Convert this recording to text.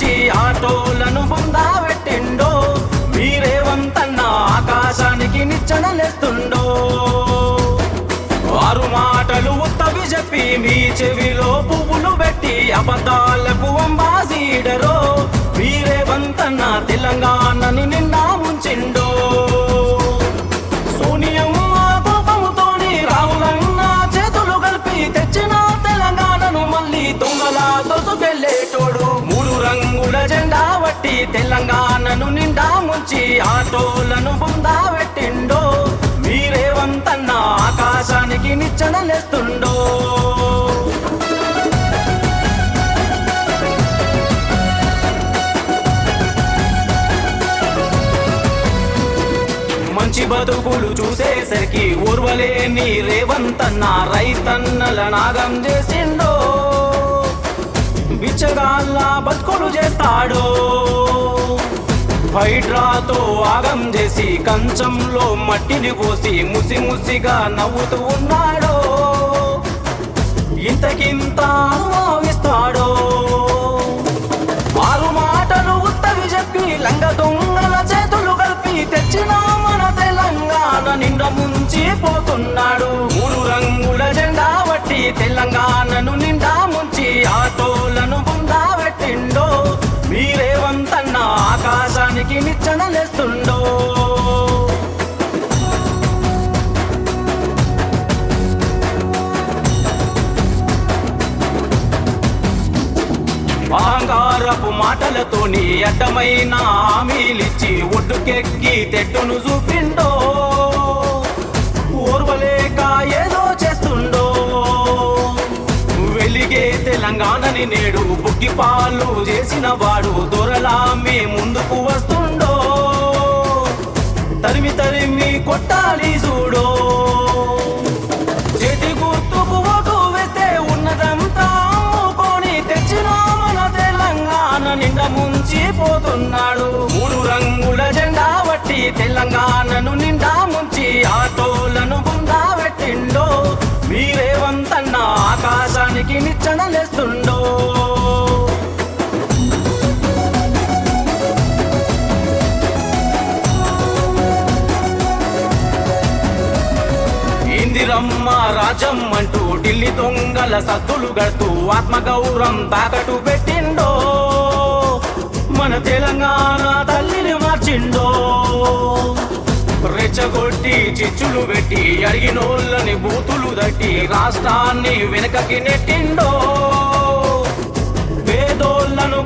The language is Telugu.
వచ్చి ఆటోలను బొందా పెట్టిండో మీరేవంతన్న ఆకాశానికి నిచ్చనలేస్తుండో. వారు మాటలు ఉత్తవి చెప్పి మీ చెవిలో పువ్వులు పెట్టి అబద్ధాలకు అంబాసీడరో మీరేవంతన్న తెలంగాణని నిన్నా ముంచిండో. జెండా వట్టి తెలంగాణను నిండా ముంచి ఆటోలను బుందా పెట్టిండో. మీరేవంతన్న ఆకాశానికి నిచ్చనలేస్తుండో మంచి బతుకులు చూసేసరికి ఊర్వలేని రేవంతన్న రైతన్నల నాగం చేసిండు. బిచ్చగాళ్ళ బతుకులు చేస్తాడో. హైడ్రాతో ఆగం చేసి కంచంలో మట్టిని పోసి ముసి ముసిగా నవ్వుతూ ఉన్నాడో. ఇంతకింత ఆకాశానికి నిచ్చనలేస్తుండో అహంకారపు మాటలతోని అడ్డమైన హామీలిచ్చి ఒడ్డుకెక్కి తెట్టును చూపిండో తెలంగాణని నేడు బుగ్గి పాలు చేసిన వాడు దొరలా మీ ముందుకు వస్తుండో. తరిమి తరిమి కొట్టాలి చూడో. చేతి గుర్తుకు ఓటు వేస్తే ఉన్నదంతా అమ్ముకొని తెచ్చిన మన తెలంగాణ నిండా ముంచి పోతున్నాడు మూడు రంగుల జెండా వట్టి తెలంగాణను ఇందిరమ్మ రాజం అంటూ ఢిల్లీ దొంగల సద్దులు గడుతూ ఆత్మగౌరం తాకట్టు పెట్టిండో మన తెలంగాణ తల్లిని మార్చిండో. రెచ్చగొట్టి చిచ్చులు పెట్టి అడిగినోళ్ళని బూతులు దట్టి రాష్ట్రాన్ని వెనకకి నెట్టిండో. పేదోళ్ళను